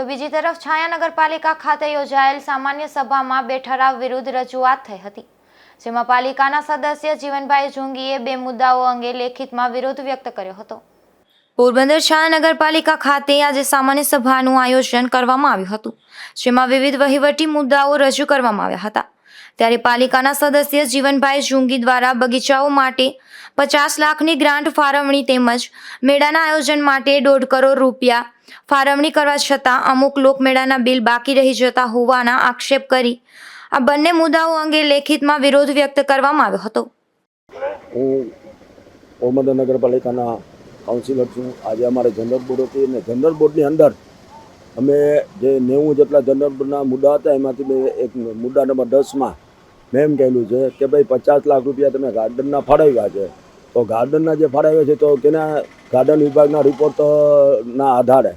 તો બીજી તરફ છાયા નગરપાલિકા ખાતે યોજાયેલ સામાન્ય સભામાં બે ઠરાવ વિરુદ્ધ રજૂઆત થઈ હતી, જેમાં પાલિકાના સદસ્ય જીવનભાઈ જુંગીએ બે મુદ્દાઓ અંગે લેખિતમાં વિરોધ વ્યક્ત કર્યો હતો. પોરબંદર છાયા નગરપાલિકા ખાતે આજે સામાન્ય સભાનું આયોજન કરવામાં આવ્યું હતું, જેમાં વિવિધ વહીવટી મુદ્દાઓ રજૂ કરવામાં આવ્યા હતા. ત્યારે પાલિકાના સદસ્ય જીવનભાઈ જુંગી દ્વારા બગીચાઓ માટે પચાસ લાખની ગ્રાન્ટ ફાળવણી તેમજ મેળાના આયોજન માટે દોઢ કરોડ રૂપિયા ફાળવણી કરવા છતાં અમુક લોકમેળાના બિલ બાકી રહી જતા હોવાના આક્ષેપ કરી. આ બંને મુદ્દાઓ અંગે લેખિતમાં વિરોધ વ્યક્ત કરવામાં આવ્યો હતો. હું પોરબંદર નગરપાલિકાના કાઉન્સિલર છું. આજે અમારે જનરલ બોર્ડ હતી અને જનરલ બોર્ડની અંદર અમે જે નેવું જેટલા જનરલ બોર્ડના મુદ્દા હતા, એમાંથી મેં એક મુદ્દા નંબર દસમાં મેં એમ કહેલું છે કે ભાઈ પચાસ લાખ રૂપિયા તમે ગાર્ડનના ફાળવ્યા છે. તો ગાર્ડનના જે ફાળવ્યા છે તો કેના ગાર્ડન વિભાગના રિપોર્ટના આધારે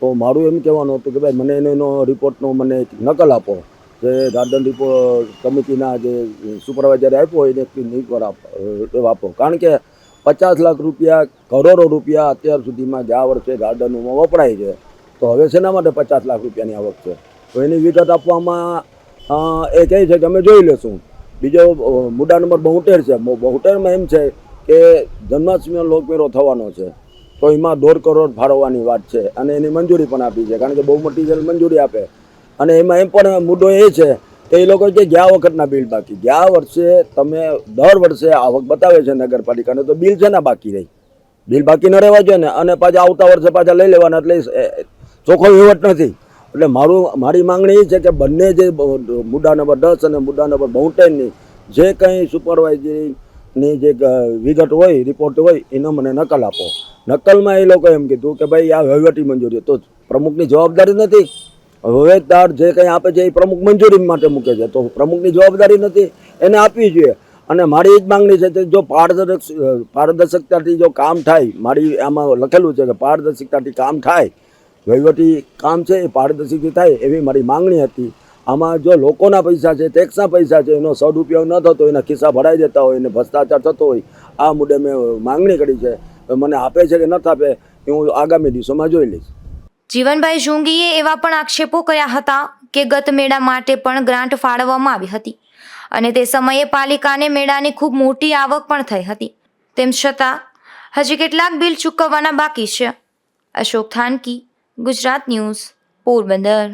તો મારું એમ કહેવાનું હતું કે ભાઈ મને એનો રિપોર્ટનો મને નકલ આપો. જે ગાર્ડન રિપોર્ટ કમિટીના જે સુપરવાઇઝરે આપ્યો એને નિકર આપો કારણ કે પચાસ લાખ રૂપિયા, કરોડો રૂપિયા અત્યાર સુધીમાં જે આ વર્ષે ગાર્ડનોમાં વપરાય છે, તો હવે શેના માટે પચાસ લાખ રૂપિયાની આવક છે? તો એની વિગત આપવામાં એ કહે છે કે અમે જોઈ લેશું બીજો મુદ્દા નંબર બોતેર છે. બોતેરમાં એમ છે કે જન્માષ્ટમીનો લોકમેળો થવાનો છે. તો એમાં દોઢ કરોડ ફાળવવાની વાત છે અને એની મંજૂરી પણ આપી છે, કારણ કે બહુ મોટી જેલ મંજૂરી આપે. અને એમાં એમ પણ મુદ્દો એ છે કે એ લોકો જે ગયા વખતના બિલ બાકી. ગયા વર્ષે તમે દર વર્ષે આવક બતાવે છે નગરપાલિકાને, તો બિલ છે ને બાકી રહી. બિલ બાકી ન રહેવા જોઈએ ને, અને પાછા આવતા વર્ષે પાછા લઈ લેવાના એટલે ચોખ્ખો વહીવટ નથી. એટલે મારું, મારી માંગણી એ છે કે બંને જે મુદ્દા નંબર દસ અને મુદ્દા નંબર બાઉન્ટેનની જે કંઈ સુપરવાઇઝરીની જે વિગત હોય રિપોર્ટ હોય, એનો મને નકલ આપો. નકલમાં એ લોકો એમ કીધું કે ભાઈ, આ વહીવટી મંજૂરી. તો પ્રમુખની જવાબદારી નથી. વહીવટદાર જે કંઈ આપે છે એ પ્રમુખ મંજૂરી માટે મૂકે છે. તો પ્રમુખની જવાબદારી નથી. એને આપવી જોઈએ. અને મારી એ જ માંગણી છે કે જો પારદર્શક પારદર્શકતાથી જો કામ થાય, મારી આમાં લખેલું છે કે પારદર્શકતાથી કામ થાય, વહીવટી કામ છે, એ પારદર્શિકથી થાય એવી મારી માંગણી હતી. આમાં જો લોકોના પૈસા છે ટેક્સના પૈસા છે, એનો સદુપયોગ ન થતો એના ખિસ્સા ભરાઈ જતા હોય, એને ભ્રષ્ટાચાર થતો હોય, આ મુદ્દે મેં માંગણી કરી છે. મને આપે છે કે નથી આપે એ હું આગામી દિવસોમાં જોઈ લઈશ. જીવનભાઈ જુંગીએ એવા પણ આક્ષેપો કર્યા હતા કે ગત મેળા માટે પણ ગ્રાન્ટ ફાળવવામાં આવી હતી અને તે સમયે પાલિકાને મેળાની ખૂબ મોટી આવક પણ થઈ હતી. તેમ છતાં, હજી કેટલાક બિલ ચૂકવવાના બાકી છે. અશોક થાનકી, ગુજરાત ન્યૂઝ, પોરબંદર.